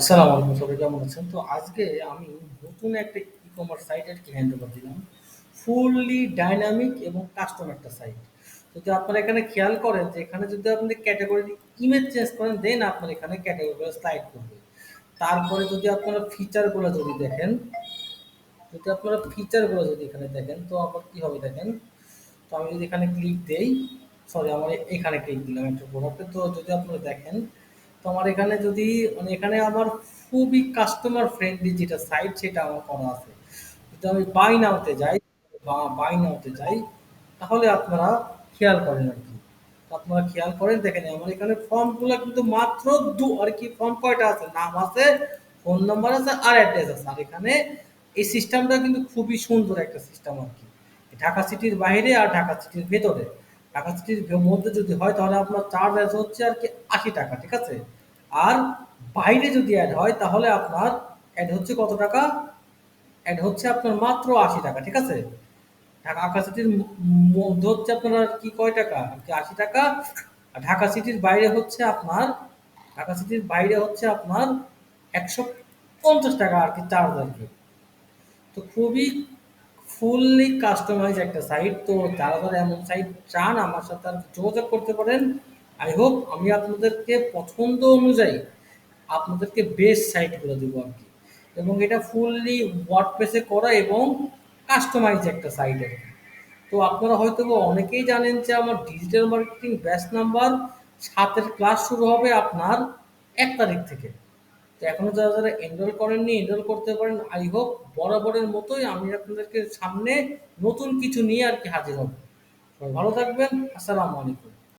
আসসালামু আলাইকুম সবাই কেমন আছেন? তো আজকে আমি নতুন একটা ই-কমার্স সাইট আরকি হ্যান্ড ওভার দিলাম। ফুললি ডায়নামিক এবং কাস্টম একটা সাইট। যদি আপনারা এখানে খেয়াল করেন যে এখানে যদি আপনি ক্যাটেগরি ইমেজ চেঞ্জ করেন দেন আপনার এখানে ক্যাটেগরিগুলো স্লাইড করবে। তারপরে যদি আপনারা ফিচারগুলো যদি দেখেন, যদি আপনারা ফিচারগুলো যদি এখানে দেখেন তো আবার কি হবে দেখেন। তো আমি যদি এখানে ক্লিক দেই, সরি আমার এখানে ক্লিক দিলাম একটা প্রোডাক্টে তো যদি আপনারা দেখেন তো আমার এখানে যদি মানে এখানে আমার খুবই কাস্টমার ফ্রেন্ডলি যেটা সাইট সেটা আমার করা আছে। যদি আমি বাই নাও তে যাই বা বাই নাও তে যাই তাহলে আপনারা খেয়াল করেন আর কি আপনারা খেয়াল করেন দেখেন আমার এখানে ফর্মগুলো কিন্তু মাত্র দু আর কি ফর্ম কয়টা আছে? নাম আছে, ফোন নাম্বার আছে আর অ্যাড্রেস আছে। আর এখানে এই সিস্টেমটা কিন্তু খুবই সুন্দর একটা সিস্টেম আর কি ঢাকা সিটির বাইরে আর ঢাকা সিটির ভেতরে। ঢাকা সিটির মধ্যে যদি হয় তাহলে আপনার চার্জ আছে হচ্ছে আর কি আশি টাকা, ঠিক আছে? আর বাইরে যদি অ্যাড হয় তাহলে আপনার অ্যাড হচ্ছে কত টাকা? অ্যাড হচ্ছে আপনার মাত্র ৳৮০ ঠিক আছে? ঢাকা সিটির মধ্যে হচ্ছে আপনার আর কি কয় টাকা? কি আশি টাকা আর ঢাকা সিটির বাইরে হচ্ছে আপনার, ঢাকা সিটির বাইরে হচ্ছে আপনার একশো পঞ্চাশ টাকা আর কি চার্জ আরকি। তো খুবই ফুললি কাস্টমাইজ একটা সাইট। তো যারা, যারা এমন সাইট চান আমার সাথে আর যোগাযোগ করতে পারেন। আই হোপ আমি আপনাদেরকে পছন্দ অনুযায়ী আপনাদেরকে বেস্ট সাইট দেবো আর কি এবং এটা ফুললি ওয়ার্ডপ্রেস করা এবং কাস্টমাইজ একটা সাইট আরকি। তো আপনারা হয়তো অনেকেই জানেন যে আমার ডিজিটাল মার্কেটিং ব্যাচ নাম্বার সাতের ক্লাস শুরু হবে আপনার এক তারিখ থেকে। এখনও যারা, যারা এনরোল করেননি এনরোল করতে পারেন। আই হোপ বরাবরের মতোই আমি আপনাদেরকে সামনে নতুন কিছু নিয়ে আর কি হাজির হব। ভালো থাকবেন। আসসালামু আলাইকুম।